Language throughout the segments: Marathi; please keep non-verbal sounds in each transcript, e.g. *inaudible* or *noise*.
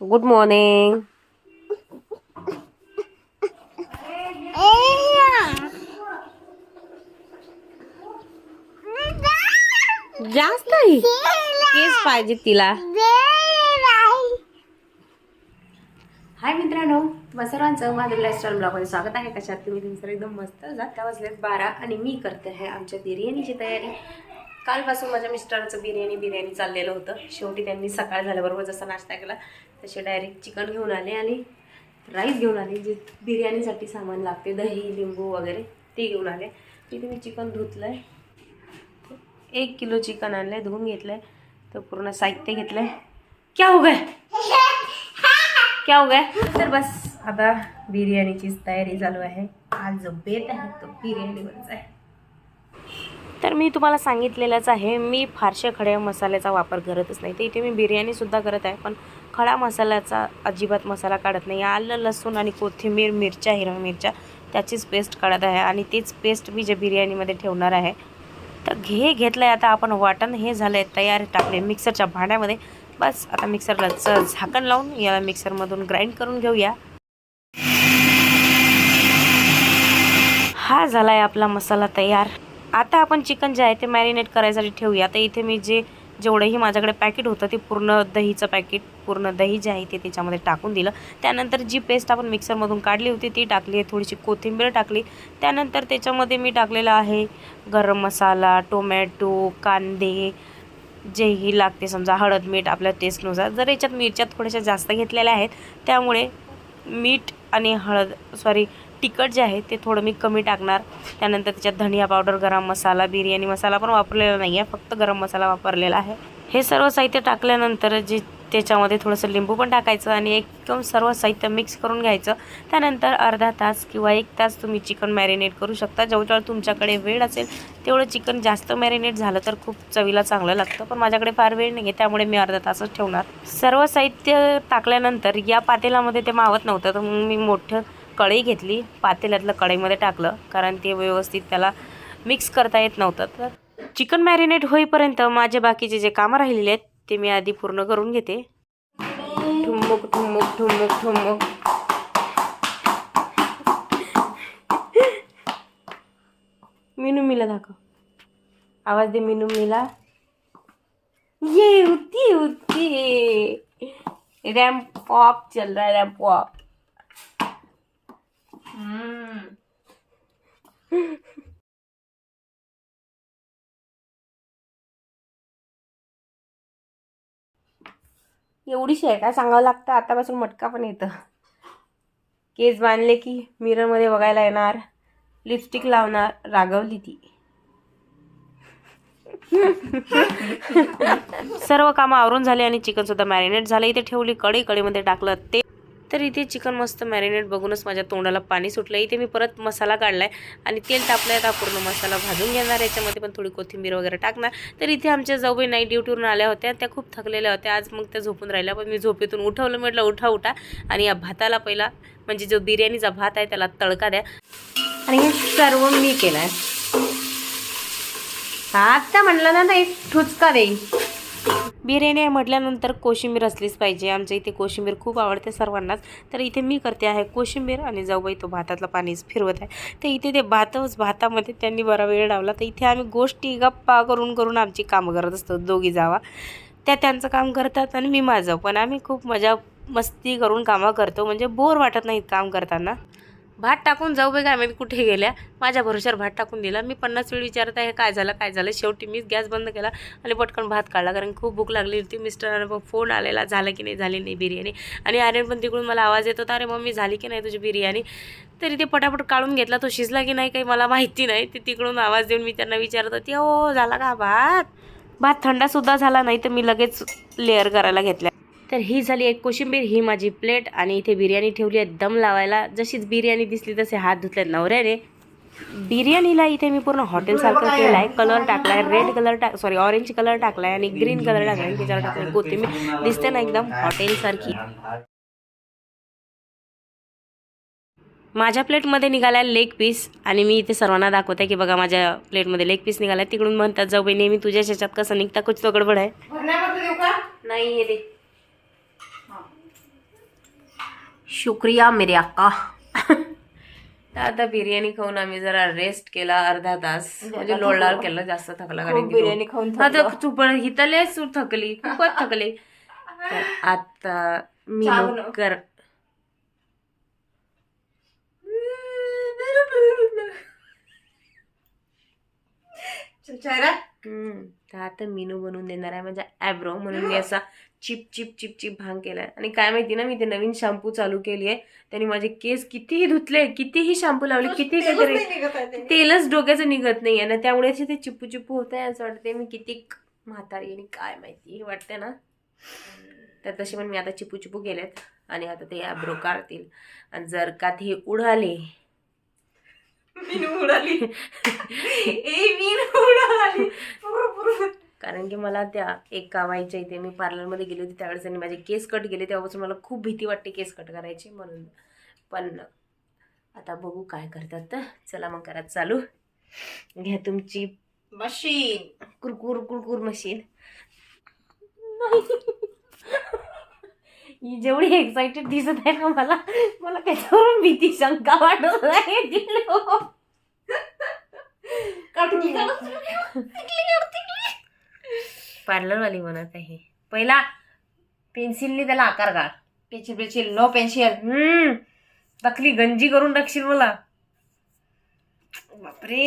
गुड मॉर्निंग जास्त नाही केस पाहिजे तिला. हाय मित्रांनो तुम्हा सर्वांचं माझं लाईफस्टाईल ब्लॉगमध्ये स्वागत आहे. कशात तुम्ही? तुमचं एकदम मस्त जाता वाजलेत बारा आणि मी करते आहे आमच्या बिर्याणीची तयारी. कालपासून माझ्या मिस्टरचं बिर्याणी बिर्याणी चाललेलं होतं. शेवटी त्यांनी सकाळ झाल्याबरोबर जसा नाश्ता केला तसे डायरेक्ट चिकन घेऊन आले आणि राईस घेऊन आले जे बिर्याणीसाठी सामान लागते दही लिंबू वगैरे ते घेऊन आले. तिथे मी चिकन धुतलं आहे एक किलो चिकन आणलं आहे धुवून घेतलंय. तर पूर्ण साहित्य घेतलं आहे क्या हो गए क्या हो गया? तर बस आता बिर्याणीचीच तयारी चालू आहे. आज जो बेत आहे तो बिर्याणीवरच आहे तर मी तुम्हाला सांगितलेलंच आहे मी फारशा खड्या मसाल्याचा वापर करतच नाही. तर इथे मी बिर्याणीसुद्धा करत आहे पण खडा मसाल्याचा अजिबात मसाला काढत नाही. आलं लसूण आणि कोथिंबीर मिरच्या हिरव्या मिरच्या त्याचीच पेस्ट काढत आहे आणि तीच पेस्ट मी जे बिर्याणीमध्ये ठेवणार आहे. तर घे घेतलं आहे आता आपण वाटण हे झालं आहे तयार टाकले मिक्सरच्या भांड्यामध्ये. बस आता मिक्सरला च झाकण लावून याला मिक्सरमधून ग्राइंड करून घेऊया. हा झाला आहे आपला मसाला तयार. आता आपण चिकन जे आहे ते मॅरिनेट करायसाठी ठेवूया. आता इथे मी जे जेवढंही माझ्याकडे पॅकेट होतं ते पूर्ण दहीचं पॅकेट पूर्ण दही जे आहे ते त्याच्यामध्ये टाकून दिलं. त्यानंतर जी पेस्ट आपण मिक्सरमधून काढली होती ती टाकली आहे थोडीशी कोथिंबीर टाकली. त्यानंतर त्याच्यामध्ये मी टाकलेलं आहे गरम मसाला टोमॅटो कांदे जेही लागते समजा हळद मीठ आपल्या टेस्टनुसार जर याच्यात मिरच्या थोड्याशा जास्त घेतलेल्या आहेत त्यामुळे मीठ आणि हळद सॉरी तिखट जे आहे ते थोडं मी कमी टाकणार. त्यानंतर त्याच्यात धनिया पावडर गरम मसाला बिर्याणी मसाला पण वापरलेला नाही आहे फक्त गरम मसाला वापरलेला आहे. हे सर्व साहित्य टाकल्यानंतर जे त्याच्यामध्ये थोडंसं लिंबू पण टाकायचं आणि एकदम सर्व साहित्य मिक्स करून घ्यायचं. त्यानंतर अर्धा तास किंवा एक तास तुम्ही चिकन मॅरिनेट करू शकता. जेवढं तुमच्याकडे वेळ असेल तेवढं चिकन जास्त मॅरिनेट झालं तर खूप चवीला चांगलं लागतं. पण माझ्याकडे फार वेळ नाही आहे त्यामुळे मी अर्धा तासच ठेवणार. सर्व साहित्य टाकल्यानंतर या पातेलामध्ये ते मावत नव्हतं तर मग मी मोठं कढई घेतली पातेल्यातलं कढईमध्ये टाकलं कारण ते व्यवस्थित त्याला मिक्स करता येत नव्हतं. तर चिकन मॅरिनेट होईपर्यंत माझे बाकीचे जे कामं राहिलेले आहेत ते मी आधी पूर्ण करून घेते. ठुमक ठुमक ठुमक ठुमक. मिनू मिला दाखव. आवाज दे मिनू मिला ये होती होती रॅम्प पॉप चल रहा है रॅम्प पॉप *laughs* एवढीशी आहे काय सांगावं लागतं? आतापासून मटका पण येतं. केस बांधले की मिररमध्ये बघायला येणार लिपस्टिक लावणार रागवली ती. *laughs* सर्व कामं आवरून झाले आणि चिकन सुद्धा मॅरिनेट झालं. इथे ठेवली कढई कडीमध्ये टाकलं. ते तर इथे चिकन मस्त मॅरिनेट बघूनच माझ्या तोंडाला पाणी सुटलं इथे मी परत मसाला काढलाय आणि तेल तापलंय. आता पूर्ण मसाला भाजून घेणार. याच्यामध्ये पण थोडी कोथिंबीर वगैरे टाकणार. तर इथे आमच्या जाऊबाई नाईट ड्युटीवरून आल्या होत्या. त्या खूप थकलेल्या होत्या. आज मग त्या झोपून राहिल्या. पण मी झोपेतून उठवलं. म्हटलं उठा उठा. आणि या भाताला पहिला म्हणजे जो बिर्याणीचा भात आहे त्याला तडका द्या. आणि हे सर्व मी केलं आहे आता म्हणलं ना एक ठुचका देईल बिर्याणी आहे म्हटल्यानंतर कोशिंबीर असलीच पाहिजे. आमच्या इथे कोशिंबीर खूप आवडते सर्वांनाच. तर इथे मी करते आहे कोशिंबीर आणि जाऊबाई तो भातातला पाणीच फिरवत आहे. तर इथे ते भातच भातामध्ये त्यांनी बरा वेळ लावला. तर इथे आम्ही गोष्टी गप्पा करून करून आमची कामं करत असतो. दोघी जावा. त्या त्यांचं काम करतात आणि मी माझं. पण आम्ही खूप मजा मस्ती करून कामं करतो. म्हणजे बोर वाटत नाहीत काम करताना. भात टाकून जाऊ बे काय कुठे गेल्या? माझ्या भरोश्यावर भात टाकून दिला. मी पन्नास वेळ विचारत आहे काय झालं काय झालं? शेवटी मीच गॅस बंद केला आणि पटकन भात काढला. कारण खूप भूक लागली होती. मिस्टरांना पण फोन आलेला झालं की नाही झाली नाही बिर्याणी? आणि आर्यन पण तिकडून मला आवाज येत होता अरे मम्मी झाली की नाही तुझी बिर्याणी? तरी ते पटापट काढून घेतला. तो शिजला की नाही काही मला माहिती नाही. ते तिकडून आवाज देऊन मी त्यांना विचारत होती हो झाला का भात? भात थंडासुद्धा झाला नाही तर मी लगेच लेअर करायला घेतल्या. तर ही झाली एक कोशिंबीर ही माझी प्लेट आणि इथे बिर्याणी ठेवली आहे दम लावायला. जशीच बिर्याणी दिसली तसे हात धुतले नवऱ्याने. बिर्याणीला इथे मी पूर्ण हॉटेलसारखं केलं आहे कलर टाकलाय रेड कलर टाक सॉरी ऑरेंज कलर टाकलाय आणि ग्रीन कलर टाकलाय. आणि त्याच्यावर टाकलाय कोथिंबीर. दिसते ना एकदम हॉटेलसारखी. माझ्या प्लेटमध्ये निघाला लेग पीस आणि मी इथे सर्वांना दाखवते की बघा माझ्या प्लेटमध्ये लेग पीस निघाला तिकडून म्हणतात जाऊ बाई नेहमी तुझ्या ह्याच्यात कसं निघता कुछ तो गडबड आहे. नाही हे दे. शुक्रिया मेरे अक्का *laughs* आता बिर्याणी खाऊन आम्ही जरा रेस्ट केला अर्धा तास. म्हणजे लोळलाळ केलं जास्त थकला कारण बिर्याणी खाऊन हा तर तू पण हितले सूर थकली खूपच थकली. आता मी. कर *laughs* चेहरा हम्म, तर आता मीनू बनवून देणार आहे माझा ॲब्रो म्हणून मी असा चिप चिप चिप चिप भांग केलाय. आणि काय माहिती ना मी ते नवीन शॅम्पू चालू केली आहे त्यांनी माझे केस कितीही धुतले कितीही शॅम्पू लावले कितीही काहीतरी तेलच डोक्याचं निघत नाही आहे ना त्यामुळे ते चिप्पू चिप्पू होत आहे असं वाटते मी किती म्हातारी आणि काय माहिती वाटते ना. तर तसे पण मी आता चिपू चिपू गेलेत आणि आता ते ॲब्रो काढतील. आणि जर का ते उडाले. उडाली. उडाली. कारण की मला त्या एक कावाईच्या इथे मी पार्लरमध्ये गेली होती त्यावेळेस त्यांनी माझे केस कट केले तेव्हापासून मला खूप भीती वाटते केस कट करायची म्हणून. पण आता बघू काय करतात. तर चला मग करा चालू. घ्या तुमची मशीन. कुरकुर कुरकुर मशीन. *laughs* ही जेवढी एक्साइटेड दिसत आहे ना मला मला त्याच्यावरून भीती शंका वाटत आहे *laughs* पार्लरवाली म्हणत आहे. पहिला पेन्सिलने त्याला आकार काढ पेन्सिल पेन्सिल नो पेन्सिल हम्म. तकली गंजी करून टाकशील मला. बापरे.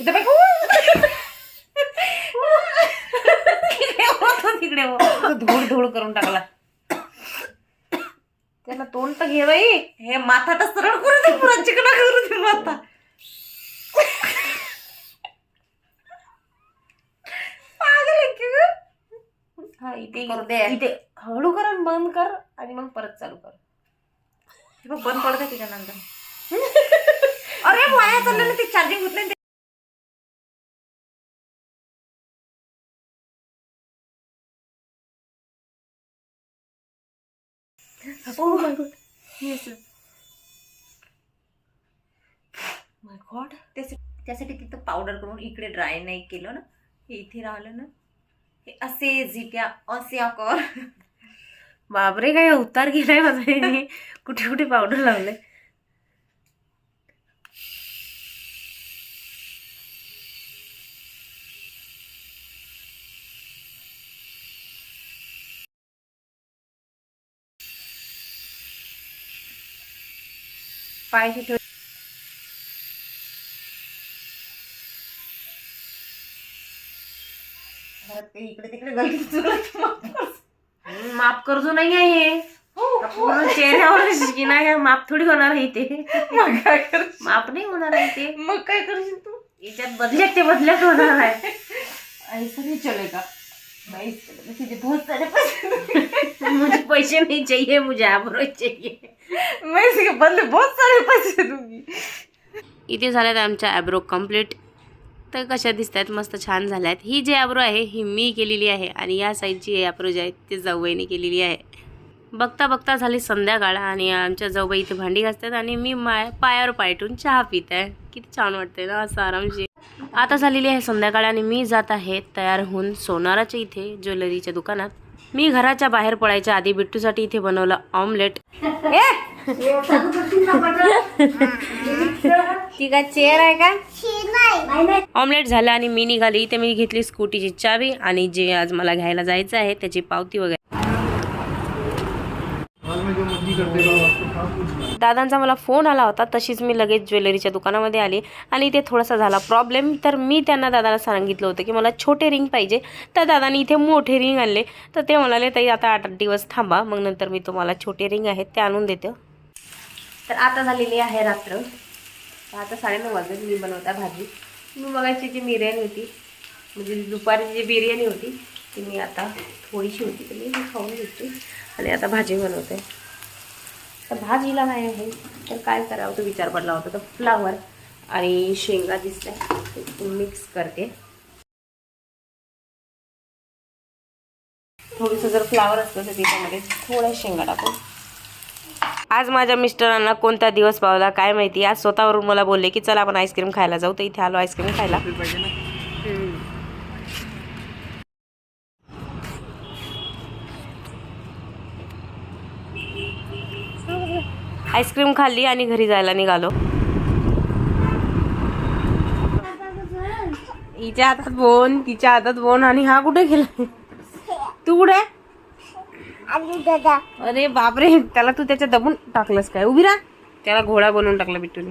इथं हो, तिकडे हो. धूळ धूळ करून टाकला. त्याला तोंड तर घे बाई. हे माथा तर सरळ करू दे पुरा. चिकना करू दे माथा पागल आहे की ग? हा इथे करू. दे. इथे हळू कर आणि बंद कर आणि मग परत चालू कर. हे बघ, बंद पडत त्याच्यानंतर *laughs* अरे वाया चाललं ना ते चार्जिंग होत नाही ते. Oh. त्यासाठी तिथं पावडर करून इकडे ड्राय नाही केलं ना. हे इथे राहिलं ना. असे झिट्या असे आकर बापरे काय उतार गेलाय. कुठे कुठे पावडर लावले पायाशी ते इकडे तिकडे गलती *laughs* चुकलं की माफ कर. हम्म, माफ कर्जो नाही आहे हे. हो, पूर्ण चेहऱ्यावर शिकिना माफ थोडी होणार आहे ते मग काय माफ नाही होणार आहे ते मग काय करशील तू? याच्यात बदल्यात ते बदल्यात होणार आहे. ऐसा नहीं चलेगा मैं इस तुझे बहुत सारे पैसे. मुझे पैसे नहीं चाहिए मुझे आबरो चाहिए. मैं इसके बदले बहुत सारे पैसे दूंगी इथे झाल्यात आमच्या ॲब्रो कंप्लीट तर कशा दिसत आहेत मस्त छान झाल्या आहेत ही जी ॲब्रो आहे ही मी केलेली आहे आणि या साईडची ॲब्रो जी आहे ती जाऊबाईने केलेली आहे. बघता बघता झाली संध्याकाळ आणि आमच्या जाऊबाई इथे भांडी घासतात आणि मी माय पायावर पायटून चहा पित आहे किती छान वाटते ना असं आरामशी आता झालेली आहे संध्याकाळ आणि मी जात आहे तयार होऊन सोनाराच्या इथे ज्वेलरीच्या दुकानात. मी घराच्या बाहेर पडायच्या आधी बिट्टूसाठी इथे बनवलं ऑमलेट. ती का चेअर आहे का? ऑमलेट झालं आणि मी निघाली. इथे मी घेतली स्कूटीची चावी आणि जे आज मला घ्यायला जायचं आहे त्याची पावती वगैरे. दादांचा मला फोन आला होता. तशीच मी लगेच ज्वेलरीच्या दुकानामध्ये आली आणि इथे थोडासा झाला प्रॉब्लेम तर मी त्यांना दादाला सांगितलं होतं की मला छोटे रिंग पाहिजे. तर दादाने इथे मोठे रिंग आणले. तर ते म्हणाले ताई आता आठ आठ दिवस थांबा. मग नंतर मी तुम्हाला छोटे रिंग आहेत ते आणून देतो. तर आता झालेली आहे रात्र. आता साडेनऊ वाजत मी बनवता भाजी. मी बघायची जी बिर्याणी होती म्हणजे दुपारी जी बिर्याणी होती ती मी आता थोडीशी होती तर मी खाऊन घेतली आणि आता भाजी बनवते. तर भाजीला काय आहे तर काय करावं तो विचार पडला होता. तर फ्लावर आणि शेंगा दिसल्या मिक्स करते. थोडंसं जर फ्लावर असतं तर त्याच्यामध्ये थोड्या शेंगा टाकून आज माझ्या मिस्टरांना कोणता दिवस पावला काय माहिती? आज स्वतःवरून मला बोलले की चला आपण आईस्क्रीम खायला जाऊ. तर इथे आलो आईस्क्रीम खायला. आईस्क्रीम खाल्ली आणि घरी जायला निघालो. हिच्या हातात बोन तिच्या हातात बोन आणि हा कुठे गेला? तू कुठे? अरे बापरे त्याला तू त्याच्या दबून टाकलंस काय? उभी राहा. त्याला घोडा बनवून टाकला बिट्टूने.